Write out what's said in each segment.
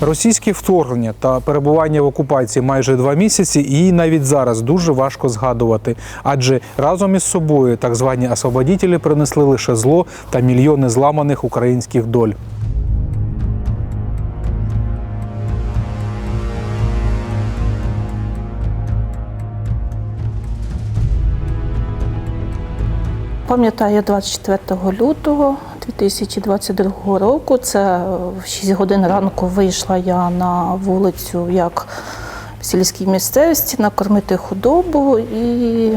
Російське вторгнення та перебування в окупації майже два місяці, її навіть зараз дуже важко згадувати, адже разом із собою так звані освободітелі принесли лише зло та мільйони зламаних українських доль. Пам'ятаю 24 лютого 2022 року. Це в 6 годин ранку вийшла я на вулицю як в сільській місцевості накормити худобу і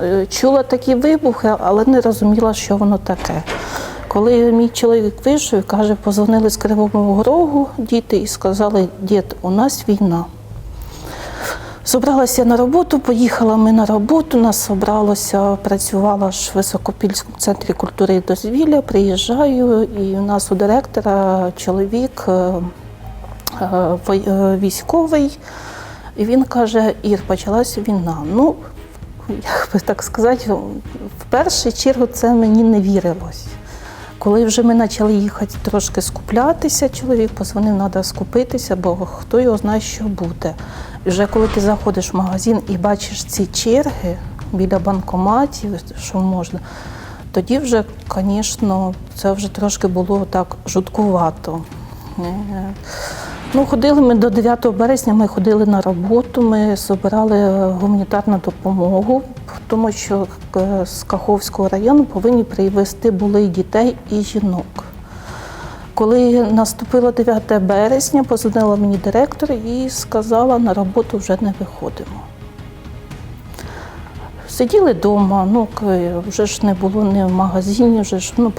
е, чула такі вибухи, але не розуміла, що воно таке. Коли мій чоловік вийшов каже, позвонили з Кривого Рогу діти і сказали, дід, у нас війна. Собралася на роботу, поїхала ми на роботу, нас собралося, працювала ж в Високопільському центрі культури і дозвілля, приїжджаю, і у нас у директора чоловік е, е, е, військовий, і він каже, Ір, почалася війна. Ну, як би так сказати, в першу чергу це мені не вірилось. Коли вже ми почали їхати трошки скуплятися, чоловік позвонив, треба скупитися, бо хто його знає, що буде. Вже коли ти заходиш в магазин і бачиш ці черги біля банкоматів, що можна, тоді вже, звісно, це вже трошки було так жуткувато. Е, Ну, ходили ми до 9 березня, ми ходили на роботу, ми збирали гуманітарну допомогу, тому що е, з Каховського району повинні привезти були і дітей і жінок. Коли наступило 9 березня, позвонила мені директор і сказала, на роботу вже не виходимо. Сиділи вдома, ну вже ж не було ні в магазині, вже ж ну,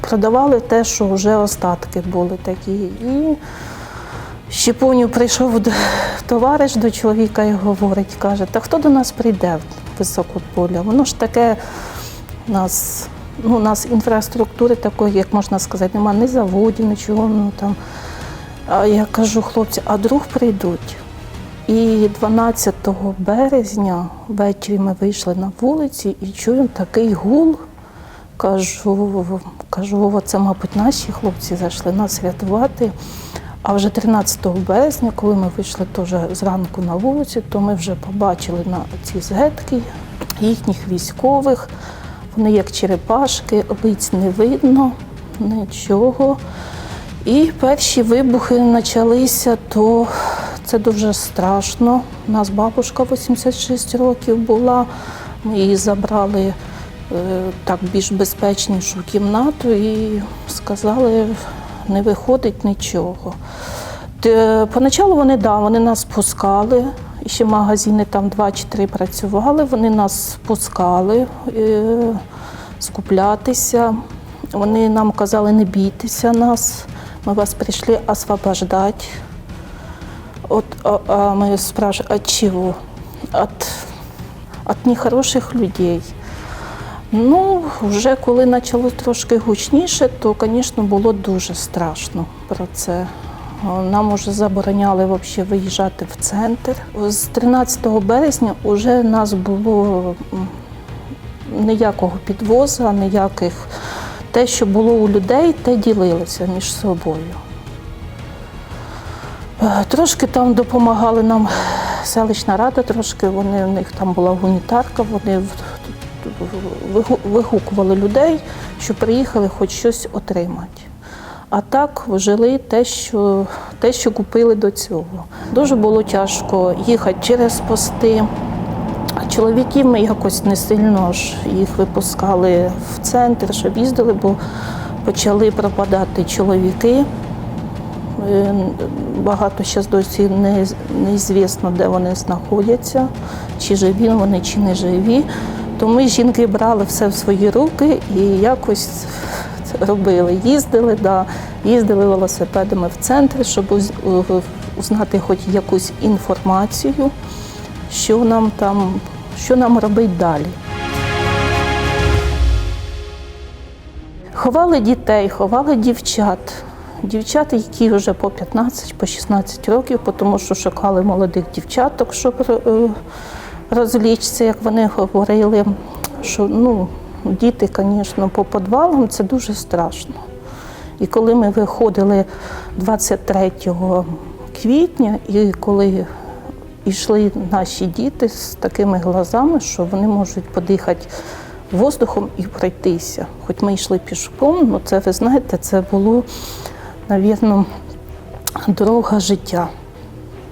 продавали те, що вже остатки були такі. І ще помню, прийшов товариш до чоловіка і говорить, каже, та хто до нас прийде в високополя? Воно ж таке нас, ну, у нас інфраструктури такої, як можна сказати, немає ні заводів, нічого. Ну, там. А я кажу, хлопці, а друг прийдуть. І 12 березня ввечері ми вийшли на вулиці і чуємо такий гул. Кажу, кажу, це, мабуть, наші хлопці зайшли нас рятувати. А вже 13 березня, коли ми вийшли теж зранку на вулицю, то ми вже побачили на ці згетки їхніх військових. Вони як черепашки, лиць не видно, нічого. І перші вибухи почалися, то це дуже страшно. У нас бабушка 86 років була. Ми її забрали е, так більш безпечнішу кімнату і сказали, не виходить нічого. Те- Поначалу вони да, вони нас пускали. І ще магазини там два чи три працювали. Вони нас пускали е, скуплятися. Вони нам казали, не бійтеся нас, ми вас прийшли освобождати. От, а, а мы спрашиваем, от чего? От, от нехороших людей. Ну, вже коли почало трошки гучніше, то, звісно, було дуже страшно про це. Нам вже забороняли взагалі виїжджати в центр. З 13 березня вже нас було ніякого підвозу, ніяких. Те, що було у людей, те ділилося між собою. Е, Трошки там допомагали нам селищна рада, трошки вони, у них там була гуманітарка, вони вигукували людей, що приїхали хоч щось отримати. А так жили те, що, те, що купили до цього. Дуже було тяжко їхати через пости. Чоловіків ми якось не сильно ж їх випускали в центр, щоб їздили, бо почали пропадати чоловіки. Е, Багато зараз досі не, неізвісно, де вони знаходяться, чи живі вони, чи не живі. То ми жінки брали все в свої руки і якось робили. Їздили, да, їздили велосипедами в центр, щоб узнати хоч якусь інформацію, що нам там, що нам робити далі. Ховали дітей, ховали дівчат. Дівчат, які вже по 15, по 16 років, тому що шукали молодих дівчаток, щоб е, як вони говорили, що ну, діти, звісно, по підвалам це дуже страшно. І коли ми виходили 23 квітня, і коли йшли наші діти з такими глазами, що вони можуть подихати воздухом і пройтися. Хоч ми йшли пішком, ну це ви знаєте, це було, навірно, дорога життя.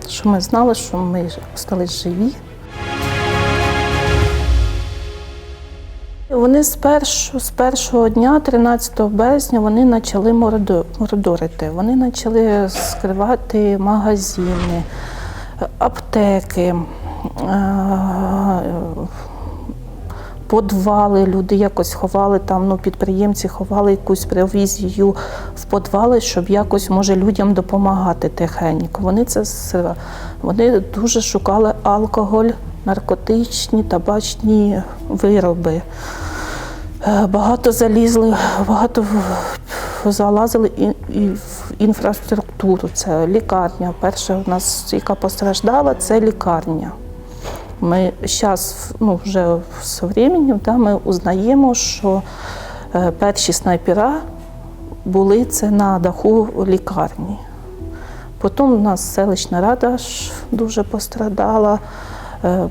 Що ми знали, що ми стались живі. Вони з першого, з першого дня, 13 березня, вони почали мордо- мордорити. Вони почали скривати магазини, аптеки, е, подвали. Люди якось ховали там, ну, підприємці ховали якусь провізію в подвали, щоб якось може людям допомагати тихенько. Вони це вони дуже шукали алкоголь, наркотичні, табачні вироби. Е, Багато залізли, багато залазили і, в інфраструктуру. Це лікарня. Перша у нас, яка постраждала, це лікарня. Ми зараз, ну вже з временем, да, ми узнаємо, що е, перші снайпера були це на даху лікарні. Потім у нас селищна рада ж дуже пострадала,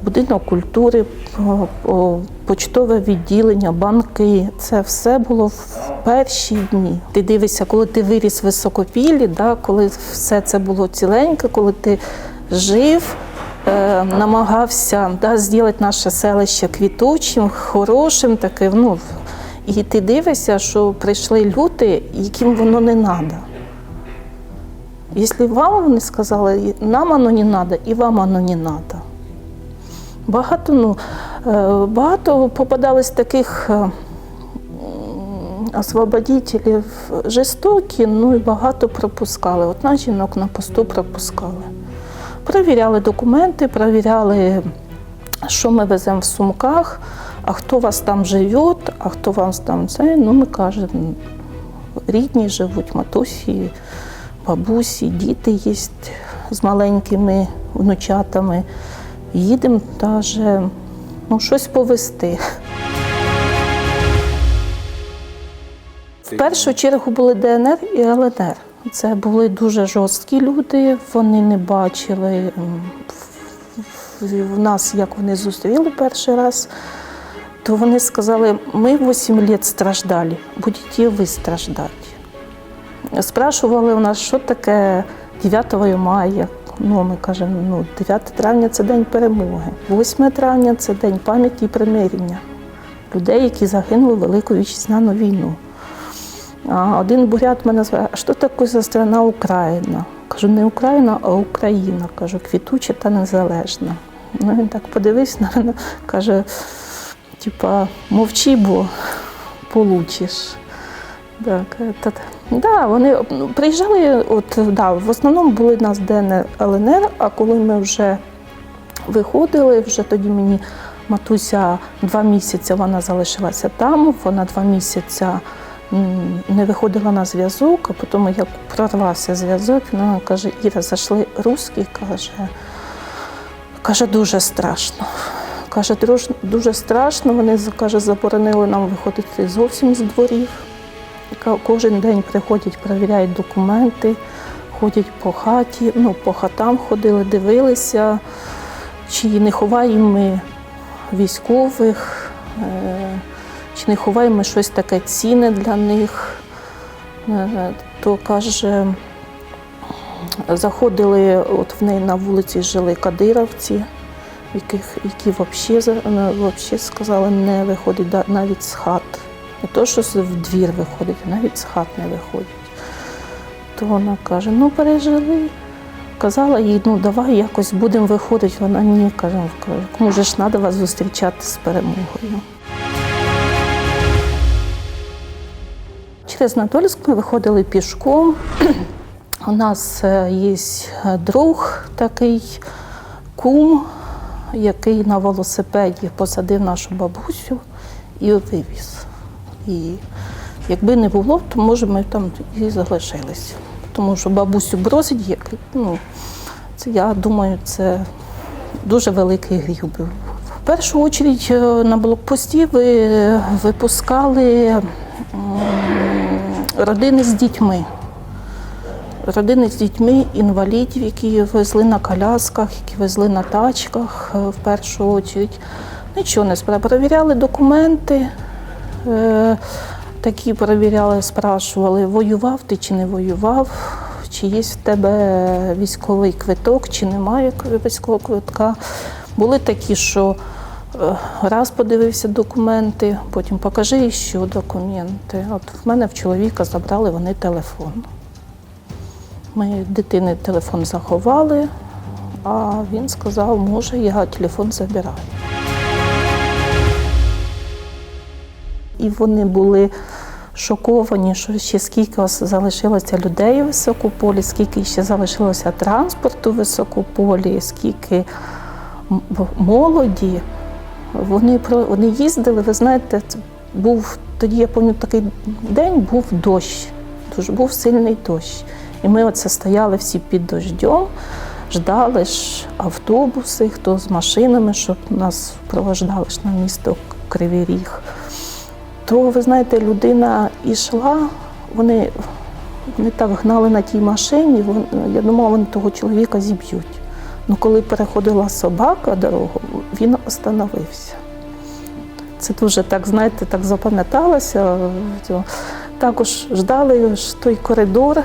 будинок культури, по- по- почтове відділення, банки. Це все було в перші дні. Ти дивишся, коли ти виріс в високопіллі, да, коли все це було ціленьке, коли ти жив. е, Намагався да, зробити наше селище квітучим, хорошим, таким. Ну, і ти дивишся, що прийшли люди, яким воно не треба. Якщо вам вони сказали, нам воно не треба, і вам воно не треба. Багато, ну, е, багато попадалось таких е, освободителів жорстокі, ну і багато пропускали. От нас жінок на посту пропускали. Перевіряли документи, перевіряли, що ми веземо в сумках, а хто вас там живе, а хто вас там це. Ну, ми кажемо, рідні живуть, матусі, бабусі, діти є з маленькими внучатами. Їдемо навіть ну, щось повезти. В першу чергу були ДНР і ЛНР. Це були дуже жорсткі люди, вони не бачили в- нас, як вони зустріли перший раз, то вони сказали, ми 8 років страждали, будете ви страждати. Спрашували у нас, що таке 9 мая. Ну, ми кажемо, ну, 9 травня це день перемоги, 8 травня це день пам'яті і примирення людей, які загинули в Велику вітчизняну війну. А один бурят мене зває, а що таке за страна Україна? Кажу, не Україна, а Україна. Кажу, квітуча та незалежна. Ну, він так подивився на мене, каже, типа, мовчи, бо получиш. Так, е, та, да, вони ну, приїжджали, от, да, в основному були в нас ДНР, ЛНР, а коли ми вже виходили, вже тоді мені матуся два місяці вона залишилася там, вона два місяці не виходила на зв'язок, а потім як прорвався зв'язок, вона каже, Іра, зайшли русські, каже, каже, дуже страшно. Каже, «Друж- дуже страшно, вони каже, заборонили нам виходити зовсім з дворів. Кожен день приходять, перевіряють документи, ходять по хаті, ну, по хатам ходили, дивилися, чи не ховаємо ми військових, е, чи не ховаємо ми щось таке цінне для них. Е, То каже, заходили, от в неї на вулиці жили кадировці, яких, які взагалі сказали, не виходить навіть з хат. Не то, що в двір виходить, а навіть з хат не виходять. То вона каже, ну пережили. Казала їй, ну давай якось будемо виходити. Вона ні, каже, кому ж треба вас зустрічати з перемогою. Через Надольськ ми виходили пішком. У нас е, є друг такий кум, який на велосипеді посадив нашу бабусю і вивіз. І якби не було, то може ми там і залишилися. Тому що бабусю бросить, як, ну, це, я думаю, це дуже великий гріх був. В першу чергу на блокпості ви випускали родини з дітьми. Родини з дітьми, інвалідів, які везли на колясках, які везли на тачках е, в першу чергу. Нічого не справили. Перевіряли документи, е, такі перевіряли, спрашували, воював ти чи не воював, чи є в тебе військовий квиток, чи немає військового квитка. Були такі, що е, раз подивився документи, потім покажи ще документи. От в мене в чоловіка забрали вони телефон. Ми дитини телефон заховали, а він сказав, може, я телефон забираю. І вони були шоковані, що ще скільки залишилося людей у високополі, скільки ще залишилося транспорту в високополі, скільки молоді. Вони, вони їздили, ви знаєте, був тоді, я пам'ятаю, такий день був дощ, дуже був сильний дощ. І ми оце стояли всі під дождем, ждали ж автобуси, хто з машинами, щоб нас провождали ж на місто Кривий Ріг. То, ви знаєте, людина йшла, вони, вони так гнали на тій машині, вон- я думала, вони того чоловіка зіб'ють. Ну, коли переходила собака дорогу, він остановився. Це дуже так, знаєте, так запам'яталося. Також ждали ж той коридор.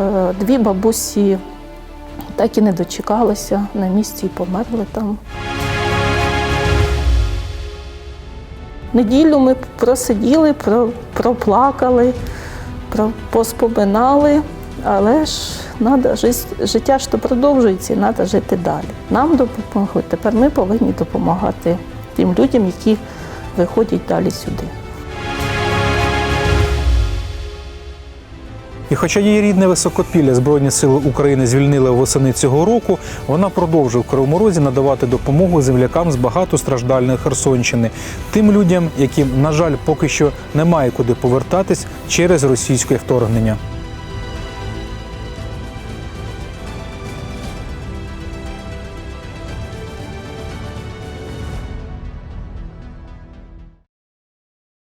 Е, Дві бабусі так і не дочекалися на місці і померли там. Неділю ми просиділи, про- проплакали, про- поспоминали, але ж надо, життя ж то продовжується і треба жити далі. Нам допомогли. Тепер ми повинні допомагати тим людям, які виходять далі сюди. І хоча її рідне високопілля Збройні сили України звільнили восени цього року, вона продовжує в Кривому Розі надавати допомогу землякам з багатостраждальної Херсонщини, тим людям, яким, на жаль, поки що немає куди повертатись через російське вторгнення.